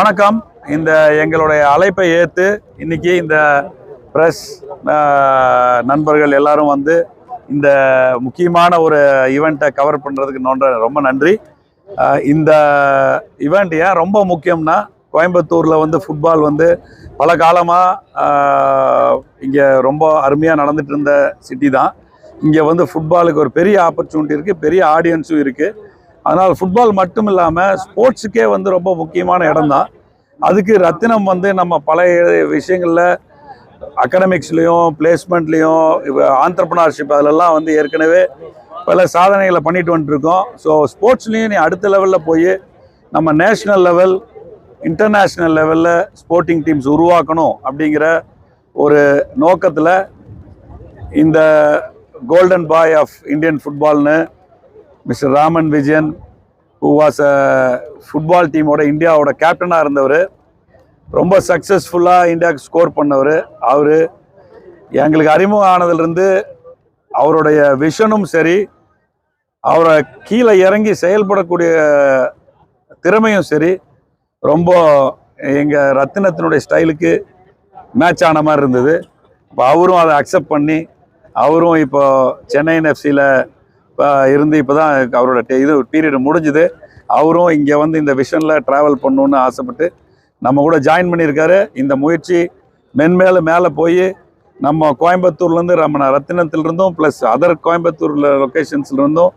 வணக்கம். இந்த எங்களுடைய அழைப்பை ஏற்று இன்னைக்கு இந்த ப்ரெஸ் நண்பர்கள் எல்லாரும் வந்து இந்த முக்கியமான ஒரு ஈவெண்ட்டை கவர் பண்ணுறதுக்கு நோன்ற ரொம்ப நன்றி. இந்த ஈவெண்ட் ஏன் ரொம்ப முக்கியம்னா கோயம்புத்தூரில் வந்து ஃபுட்பால் வந்து பல காலமாக இங்கே ரொம்ப அருமையாக நடந்துகிட்டு இருந்த சிட்டி தான். இங்கே வந்து ஃபுட்பாலுக்கு ஒரு பெரிய ஆப்பர்ச்சுனிட்டி இருக்குது பெரிய ஆடியன்ஸும் இருக்குது அதனால் ஃபுட்பால் மட்டும் இல்லாமல் ஸ்போர்ட்ஸுக்கே வந்து ரொம்ப முக்கியமான இடம் தான் அதுக்கு ரத்தினம் வந்து நம்ம பழைய விஷயங்களில் அகடமிக்ஸ்லேயும் பிளேஸ்மெண்ட்லேயும் ஆண்டர்பனர்ஷிப் அதிலெல்லாம் வந்து ஏற்கனவே பல சாதனைகளை பண்ணிட்டு வந்துட்டுருக்கோம். ஸோ ஸ்போர்ட்ஸ்லேயும் நீ அடுத்த லெவலில் போய் நம்ம நேஷ்னல் லெவல் இன்டர்நேஷ்னல் லெவலில் ஸ்போர்ட்டிங் டீம்ஸ் உருவாக்கணும் அப்படிங்கிற ஒரு நோக்கத்தில் இந்த golden boy of Indian ஃபுட்பால்னு mister Raman Vijayan who was a football டீமோட இந்தியாவோட கேப்டனாக இருந்தவர். ரொம்ப சக்ஸஸ்ஃபுல்லாக இந்தியாவுக்கு ஸ்கோர் பண்ணவர். அவர் எங்களுக்கு அறிமுகம் ஆனதுலேருந்து அவருடைய விஷனும் சரி அவரை கீழே இறங்கி செயல்படக்கூடிய திறமையும் சரி ரொம்ப எங்கள் ரத்தினத்தினுடைய ஸ்டைலுக்கு மேட்ச் ஆன மாதிரி இருந்தது. இப்போ அவரும் அதை அக்செப்ட் பண்ணி அவரும் இப்போ சென்னையின் எஃப்சியில் இருந்து இப்போ தான் அவரோட டே- இது பீரியட் முடிஞ்சுது. அவரும் இங்கே வந்து இந்த விஷனில் ட்ராவல் பண்ணணுன்னு ஆசைப்பட்டு நம்ம கூட ஜாயின் பண்ணியிருக்காரு. இந்த முயற்சி மென்மேலும் மேலே போய் நம்ம கோயம்புத்தூர்லேருந்து நம்ம ரத்தினத்திலிருந்தும் ப்ளஸ் அதர் கோயம்புத்தூரில் லொக்கேஷன்ஸ்லேருந்தும்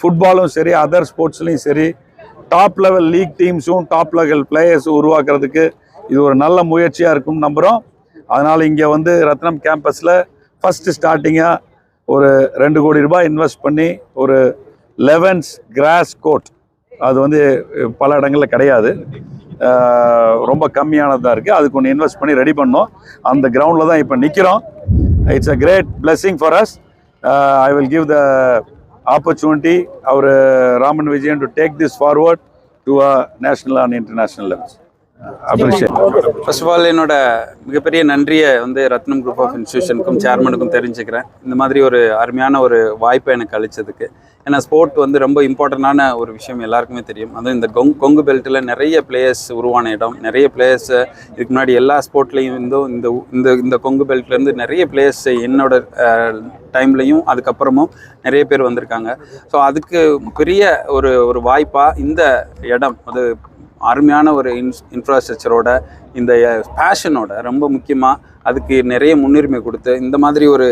ஃபுட்பாலும் சரி அதர் ஸ்போர்ட்ஸ்லையும் சரி டாப் லெவல் லீக் டீம்ஸும் டாப் லெவல் பிளேயர்ஸும் உருவாக்குறதுக்கு இது ஒரு நல்ல முயற்சியாக இருக்கும்னு நம்புகிறோம் அதனால் இங்கே வந்து ரத்னம் கேம்பஸில் ஃபஸ்ட்டு ஸ்டார்டிங்காக ஒரு ரெண்டு கோடி ரூபாய் இன்வெஸ்ட் பண்ணி ஒரு லெவன்ஸ் கிராஸ் கோட் அது வந்து பல இடங்களில் கிடையாது. ரொம்ப கம்மியானதாக இருக்குது அதுக்கு ஒன்று இன்வெஸ்ட் பண்ணி ரெடி பண்ணோம். அந்த கிரவுண்டில் தான் இப்போ நிற்கிறோம் it's a great blessing for us I will give the opportunity our Raman Vijayan to take this forward to a national and international levels appreciate first of all என்னோட மிகப்பெரிய நன்றியை வந்து ரத்னம் குரூப் ஆஃப் இன்ஸ்டியூஷனுக்கும் சேர்மனுக்கும் தெரிஞ்சுக்கிறேன். இந்த மாதிரி ஒரு அருமையான ஒரு வாய்ப்பை எனக்கு அளிச்சதுக்கு. ஏன்னா ஸ்போர்ட் வந்து ரொம்ப இம்பார்ட்டண்டான ஒரு விஷயம் எல்லாருக்குமே தெரியும். அதுவும் இந்த கொங் கொங்கு பெல்ட்டில் நிறைய பிளேயர்ஸ் உருவான இடம். நிறைய பிளேயர்ஸ் இதுக்கு முன்னாடி எல்லா ஸ்போர்ட்லேயும் இருந்தும் இந்த இந்த இந்த கொங்கு பெல்ட்லேருந்து நிறைய பிளேயர்ஸ் என்னோட டைம்லையும் அதுக்கப்புறமும் நிறைய பேர் வந்திருக்காங்க. ஸோ அதுக்கு பெரிய ஒரு ஒரு வாய்ப்பாக இந்த இடம் அது அருமையான ஒரு இன்ஸ் இன்ஃப்ராஸ்ட்ரக்சரோட இந்த பேஷனோட ரொம்ப முக்கியமாக அதுக்கு நிறைய முன்னுரிமை கொடுத்து இந்த மாதிரி ஒரு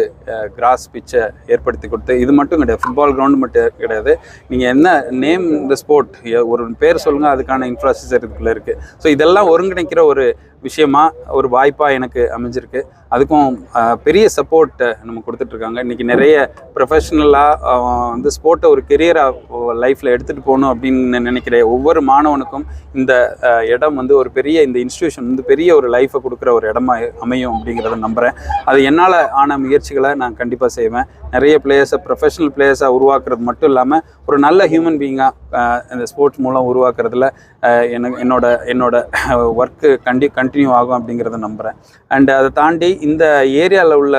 கிராஸ் பிச்சை ஏற்படுத்தி கொடுத்து இது மட்டும் கிடையாது ஃபுட்பால் கிரவுண்டு மட்டும் கிடையாது. நீங்கள் என்ன நேம் இந்த ஸ்போர்ட் ஒரு பேர் சொல்லுங்கள் அதுக்கான இன்ஃப்ராஸ்ட்ரக்சர் இதுக்குள்ளே இருக்குது ஸோ இதெல்லாம் ஒருங்கிணைக்கிற ஒரு விஷயமா ஒரு வாய்ப்பாக எனக்கு அமைஞ்சிருக்கு. அதுக்கும் பெரிய சப்போர்ட்டை நம்ம கொடுத்துட்ருக்காங்க. இன்றைக்கி நிறைய ப்ரொஃபஷ்னலாக வந்து ஸ்போர்ட்டை ஒரு கெரியராக லைஃப்பில் எடுத்துகிட்டு போகணும் அப்படின்னு நினைக்கிற ஒவ்வொரு மாணவனுக்கும் இந்த இடம் வந்து ஒரு பெரிய இந்த இன்ஸ்டியூஷன் வந்து பெரிய ஒரு லைஃப்பை கொடுக்குற ஒரு இடமா அமையும் அப்படிங்கிறத நம்புகிறேன் அது என்னால் ஆன முயற்சிகளை நான் கண்டிப்பாக செய்வேன். நிறைய பிளேயர்ஸை ப்ரொஃபஷனல் பிளேயர்ஸாக உருவாக்குறது மட்டும் இல்லாமல் ஒரு நல்ல ஹியூமன் பீயிங்காக இந்த ஸ்போர்ட்ஸ் மூலம் உருவாக்குறதுல எனக்கு என்னோட என்னோட ஒர்க்கு கண்டி கண்டினியூ ஆகும் அப்படிங்கிறத நம்புகிறேன் அண்ட் அதை தாண்டி இந்த ஏரியாவில் உள்ள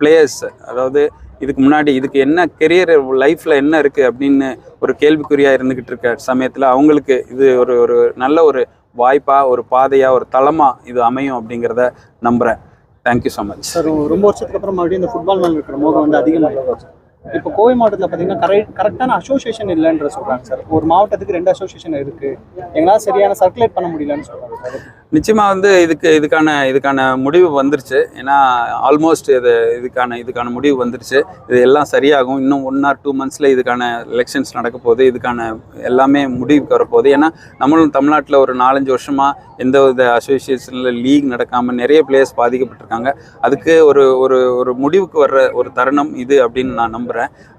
பிளேயர்ஸ் அதாவது இதுக்கு முன்னாடி இதுக்கு என்ன கெரியர் லைஃப்பில் என்ன இருக்குது அப்படின்னு ஒரு கேள்விக்குறியாக இருந்துக்கிட்டு இருக்க சமயத்தில் அவங்களுக்கு இது ஒரு ஒரு நல்ல ஒரு வாய்ப்பாக ஒரு பாதையாக ஒரு தளமாக இது அமையும் அப்படிங்கிறத நம்புகிறேன் தேங்க்யூ ஸோ மச் சார் ரொம்ப வருஷத்துக்கு அப்புறம் மறுபடியும் இந்த ஃபுட்பால் மேலே இருக்கிற மோகம் வந்து அதிகமாகிடுச்சு இப்போ கோவை மாவட்டத்தில் பார்த்தீங்கன்னா கரெக்ட் கரெக்டான அசோசியேஷன் இல்லைன்ற சொல்கிறாங்க சார் ஒரு மாவட்டத்துக்கு ரெண்டு அசோசியேஷன் இருக்குது எங்களால் சரியான சர்க்குலேட் பண்ண முடியலன்னு சொல்கிறாங்க சார் வந்து இதுக்கு இதுக்கான இதுக்கான முடிவு வந்துருச்சு. ஏன்னா ஆல்மோஸ்ட் இது இதுக்கான இதுக்கான முடிவு வந்துருச்சு. இது எல்லாம் சரியாகும். இன்னும் ஒன் ஆர் டூ மந்த்ஸில் இதுக்கான எலெக்ஷன்ஸ் நடக்க போகுது. இதுக்கான எல்லாமே முடிவுக்கு வரப்போகுது ஏன்னா நம்மளும் தமிழ்நாட்டில் ஒரு நாலஞ்சு வருஷமாக எந்த வித அசோசியேஷனில் லீக் நடக்காமல் நிறைய பிளேயர்ஸ் பாதிக்கப்பட்டிருக்காங்க. அதுக்கு ஒரு ஒரு ஒரு முடிவுக்கு வர்ற ஒரு தருணம் இது அப்படின்னு நான் நம்புகிறேன்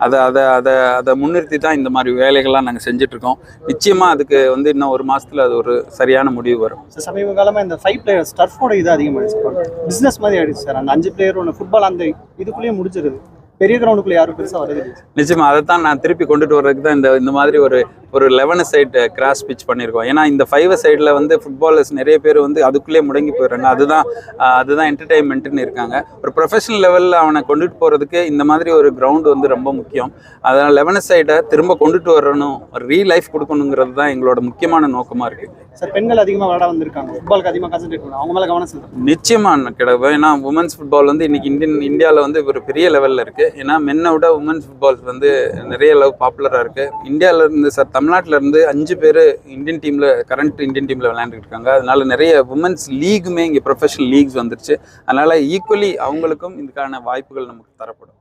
அதை அதை அதை அதை முன்னிறுத்தி தான் இந்த மாதிரி வேலைகள்லாம் நாங்கள் செஞ்சிட்ருக்கோம். நிச்சயமாக அதுக்கு வந்து இன்னும் ஒரு மாதத்தில் அது ஒரு சரியான முடிவு வரும். சார் சமீப காலமாக இந்த ஃபைவ் பிளேயர்ஸ் டர்ஃபோட இது அதிகமாகிடுச்சு பிஸ்னஸ் மாதிரி ஆயிடுச்சு சார். அந்த அஞ்சு பிளேயர் ஒன்று ஃபுட்பால் அந்த இதுக்குள்ளேயே முடிச்சிருது பெரிய கிரவுண்டுக்குள்ள யாரும் பெருசாக வருது நிச்சயமா அதை தான் நான் திருப்பி கொண்டுட்டு வர்றதுக்கு தான் இந்த இந்த மாதிரி ஒரு ஒரு லெவன் சைடு கிராஸ் பிச் பண்ணியிருக்கோம் ஏன்னா இந்த ஃபைவ் சைடில் வந்து ஃபுட்பாலர்ஸ் நிறைய பேர் வந்து அதுக்குள்ளே முடங்கி போயிடுறாங்க. அதுதான் அதுதான் என்டர்டைன்மெண்ட்டுன்னு இருக்காங்க. ஒரு ப்ரொஃபஷனல் லெவலில் அவனை கொண்டுட்டு போகிறதுக்கு இந்த மாதிரி ஒரு கிரவுண்ட் வந்து ரொம்ப முக்கியம். அதனால் லெவன் சைடை திரும்ப கொண்டுட்டு வரணும். ரீ லைஃப் கொடுக்கணுங்கிறது தான் எங்களோட முக்கியமான நோக்கமாக இருக்குது சார் பெண்கள் அதிகமாக விளையாட வந்திருக்காங்க. ஃபுட்பாலுக்கு அதிகமாக கான்சென்ட்ரேட் அவங்க மேலே கவனம் செலுத்தணும் நிச்சயமாக கிடையாது ஏன்னா உமன்ஸ் ஃபுட்பால் வந்து இன்னைக்கு இந்தியன் இந்தியாவில் வந்து ஒரு பெரிய லெவலில் இருக்குது ஏன்னா மென்னை விட உமன்ஸ் ஃபுட்பால் வந்து நிறைய அளவு பாப்புலராக இருக்குது இந்தியாவில் இருந்து சார் தமிழ்நாட்டில் இருந்து அஞ்சு பேர் இந்தியன் டீமில் கரண்ட் இந்தியன் டீமில் விளையாண்டுட்டு இருக்காங்க. அதனால நிறைய உமன்ஸ் லீக்குமே இங்கே ப்ரொஃபஷனல் லீக்ஸ் வந்துருச்சு. அதனால் ஈக்குவலி அவங்களுக்கும் இதுக்கான வாய்ப்புகள் நமக்கு தரப்படும்.